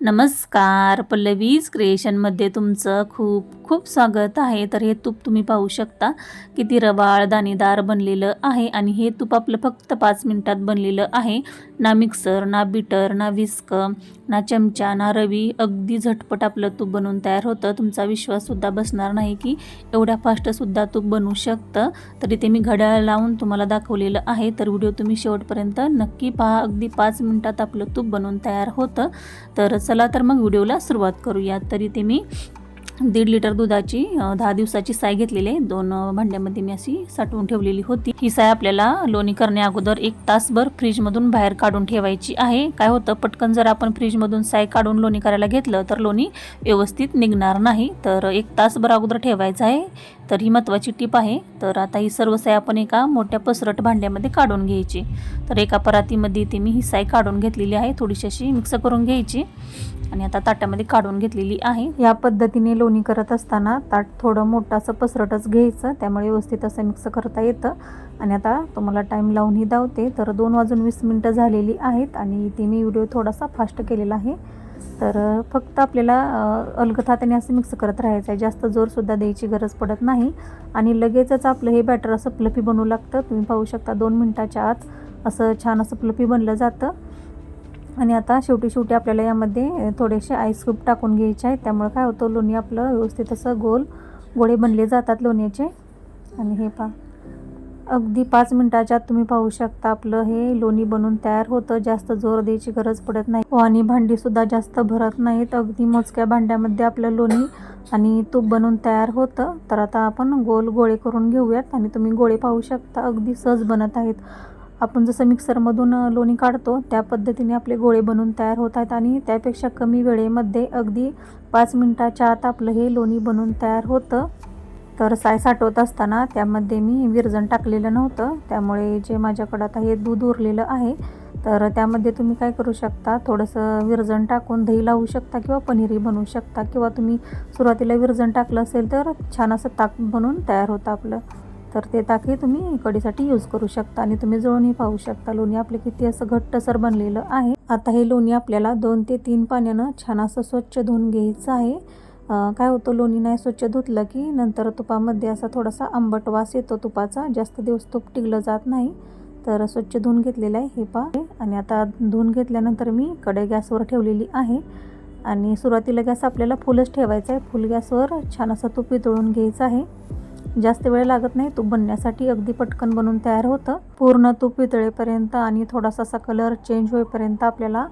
नमस्कार पल्लवीज क्रिएशनमध्ये तुमचं खूप खूप स्वागत आहे. तर हे तूप तुम्ही पाहू शकता. किती रवाळ दाणेदार बनलेलं आहे आणि हे तूप आपलं फक्त पाच मिनिटात बनलेलं आहे. ना मिक्सर ना बिटर ना विस्क ना चमचा ना रवी. अगदी झटपट आपलं तूप बनवून तयार होतं. तुमचा विश्वाससुद्धा बसणार नाही की एवढ्या फास्टसुद्धा तूप बनवू शकतं. तर इथे मी घड्याळ लावून तुम्हाला दाखवलेलं आहे. तर व्हिडिओ तुम्ही शेवटपर्यंत नक्की पहा. अगदी पाच मिनटात आपलं तूप बनवून तयार होतं. तर चला तर मग व्हिडिओला सुरुवात करूया. तरी ते मी दीड लिटर दुधाची दहा दिवसाची साय घेतलेली आहे. दोन भांड्यामध्ये मी अशी साठवून ठेवलेली होती. ही साय आपल्याला लोणी करण्या अगोदर एक तासभर फ्रीजमधून बाहेर काढून ठेवायची आहे. काय होतं? पटकन जर आपण फ्रीजमधून साय काढून लोणी करायला घेतलं तर लोणी व्यवस्थित निघणार नाही. तर एक तासभर अगोदर ठेवायचं आहे. तर ही महत्त्वाची टीप आहे. तर आता ही सर्व साय आपण एका मोठ्या पसरट भांड्यामध्ये काढून घ्यायची. तर एका परातीमध्ये ती मी ही साय काढून घेतलेली आहे. थोडीशी अशी मिक्स करून घ्यायची. आणि आता ताटामध्ये काढून घेतलेली आहे. या पद्धतीने लोणी करत असताना ताट थोडं मोठं असं पसरटच घ्यायचं त्यामुळे व्यवस्थित असं मिक्स करता येतं. आणि आता तुम्हाला टाईम लावूनही धावते तर दोन वाजून वीस मिनटं झालेली आहेत आणि ती मी व्हिडिओ थोडासा फास्ट केलेला आहे. तर फक्त आपल्याला अ, असं मिक्स करत राहायचं आहे जास्त जोरसुद्धा द्यायची गरज पडत नाही. आणि लगेचच आपलं हे बॅटर असं प्लफी बनवू लागतं. तुम्ही पाहू शकता दोन मिनटाच्या आत असं छान असं प्लफी बनलं जातं. आणि आता शेवटी शेवटी आपल्याला यामध्ये थोडेसे आईस्क्यूब टाकून घ्यायचे आहेत. त्यामुळे काय होतं लोणी आपलं व्यवस्थित असं गोल गोळे बनले जातात लोण्याचे. आणि हे पा अगदी पाच मिनटाच्या आत तुम्ही पाहू शकता आपलं हे लोणी बनून तयार होतं. जास्त जोर द्यायची गरज पडत नाही. हो, आणि भांडीसुद्धा जास्त भरत नाहीत. अगदी मोजक्या भांड्यामध्ये आपलं लोणी आणि तूप बनवून तयार होतं. तर आता आपण गोल गोळे करून घेऊयात आणि तुम्ही गोळे पाहू शकता. अगदी सहज बनत आहेत. आपण जसं मिक्सरमधून लोणी काढतो त्या पद्धतीने आपले गोळे बनवून तयार होत आहेत आणि त्यापेक्षा कमी वेळेमध्ये अगदी पाच मिनटाच्या आत आपलं हे लोणी बनवून तयार होतं. तर साय साठवत असताना त्यामध्ये मी विरजण टाकलेलं नव्हतं. त्यामुळे जे माझ्याकडं आता हे दूध उरलेलं आहे तर त्यामध्ये तुम्ही काय करू शकता? थोडंसं विरजण टाकून दही लावू शकता किंवा पनीरही बनवू शकता किंवा तुम्ही सुरुवातीला विरजण टाकलं असेल तर छान असं ताक बनून तयार होतं आपलं. तर ते ताकही तुम्ही कडीसाठी यूज करू शकता आणि तुम्ही जळूनही पाहू शकता. लोणी आपले किती असं घट्टसर बनलेलं आहे. आता हे लोणी आपल्याला दोन ते तीन पाण्यानं छान असं स्वच्छ धुवून घ्यायचं आहे. काय होतं लोणी नाही स्वच्छ धुतलं की नंतर तुपामध्ये असा थोडासा आंबट वास येतो तुपाचा. जास्त दिवस तूप टिकलं जात नाही. तर स्वच्छ धुवून घेतलेलं आहे हे पा आणि आता धुवून घेतल्यानंतर मी कडे गॅसवर ठेवलेली आहे. आणि सुरुवातीला गॅस आपल्याला फुलच ठेवायचा आहे. फुल गॅसवर छान असं तूप वितळून घ्यायचं आहे. जास्त वेळ लागत नाही. तूप बनण्यासाठी अगदी पटकन बनवून तयार होतं. पूर्ण तूप वितळेपर्यंत आणि थोडासा असा कलर चेंज होईपर्यंत आपल्याला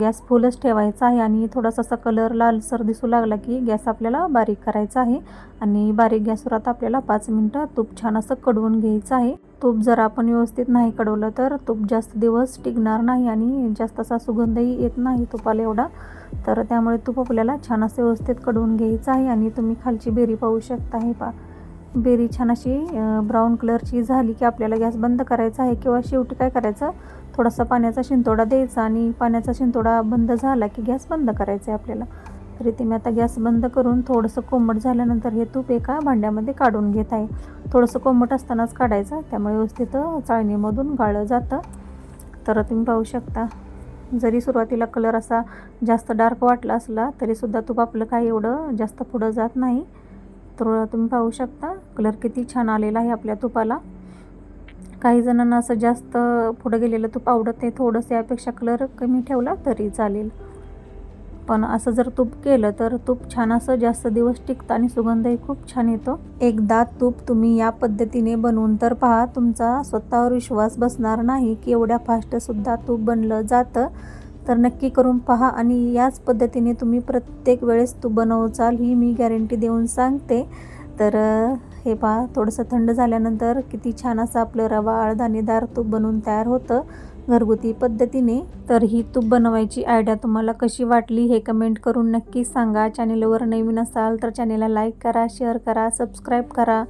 गॅस फुलच ठेवायचा आहे आणि थोडासा असा कलर लालसर दिसू लागला की गॅस आपल्याला बारीक करायचा आहे आणि बारीक गॅसवर आता आपल्याला पाच मिनटं तूप छान असं कडवून घ्यायचं आहे. तूप जर आपण व्यवस्थित नाही कडवलं तर तूप जास्त दिवस टिकणार नाही आणि जास्त असा सुगंधही येत नाही तुपाला एवढा. तर त्यामुळे तूप आपल्याला छान असं व्यवस्थित कडवून घ्यायचं आहे आणि तुम्ही खालची बेरी पाहू शकता. हे पा बेरी छान अशी ब्राऊन कलरची झाली की आपल्याला गॅस बंद करायचा आहे किंवा शेवटी काय करायचं? थोडासा पाण्याचा शिंतोडा द्यायचा आणि पाण्याचा शिंतोडा बंद झाला की गॅस बंद करायचा आहे आपल्याला. तरी इथे मी आता गॅस बंद करून थोडंसं कोंबट झाल्यानंतर हे तूप एका भांड्यामध्ये काढून घेत आहे. थोडंसं कोंबट असतानाच काढायचं त्यामुळे व्यवस्थित चाळणीमधून गाळलं जातं. तर तुम्ही पाहू शकता जरी सुरुवातीला कलर असा जास्त डार्क वाटला असला तरीसुद्धा तूप आपलं काही एवढं जास्त पुढं जात नाही. तर तुम्ही पाहू शकता. कलर किती छान आलेला आहे आपल्या तुपाला. काही जणांना असं जास्त पुढं गेलेलं तूप आवडत नाही. थोडंसं यापेक्षा कलर कमी ठेवला तरी चालेल. पण असं जर तूप केलं तर तूप छान असं जास्त दिवस टिकतं आणि सुगंधही खूप छान येतो. एकदा तूप तुम्ही या पद्धतीने बनवून तर पहा. तुमचा स्वतःवर विश्वास बसणार नाही की एवढ्या फास्टसुद्धा तूप बनलं जातं. तर नक्की करून पहा आणि याच पद्धतीने तुम्ही प्रत्येक वेळेस तूप बनवचाल ही मी गॅरंटी देऊन सांगते. तर हे पहा थोडंसं थंड झाल्यानंतर किती छान असं आपलं रवा दाणेदार तूप बनवून तयार होतं घरगुती पद्धतीने. तर ही तूप बनवायची आयडिया तुम्हाला कशी वाटली हे कमेंट करून नक्की सांगा. चॅनेलवर नवीन असाल तर चॅनेलला लाईक करा शेअर करा सबस्क्राईब करा.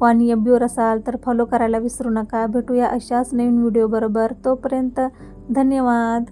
व आणि एबीवर असाल तर फॉलो करायला विसरू नका. भेटूया अशाच नवीन व्हिडिओबरोबर तोपर्यंत धन्यवाद.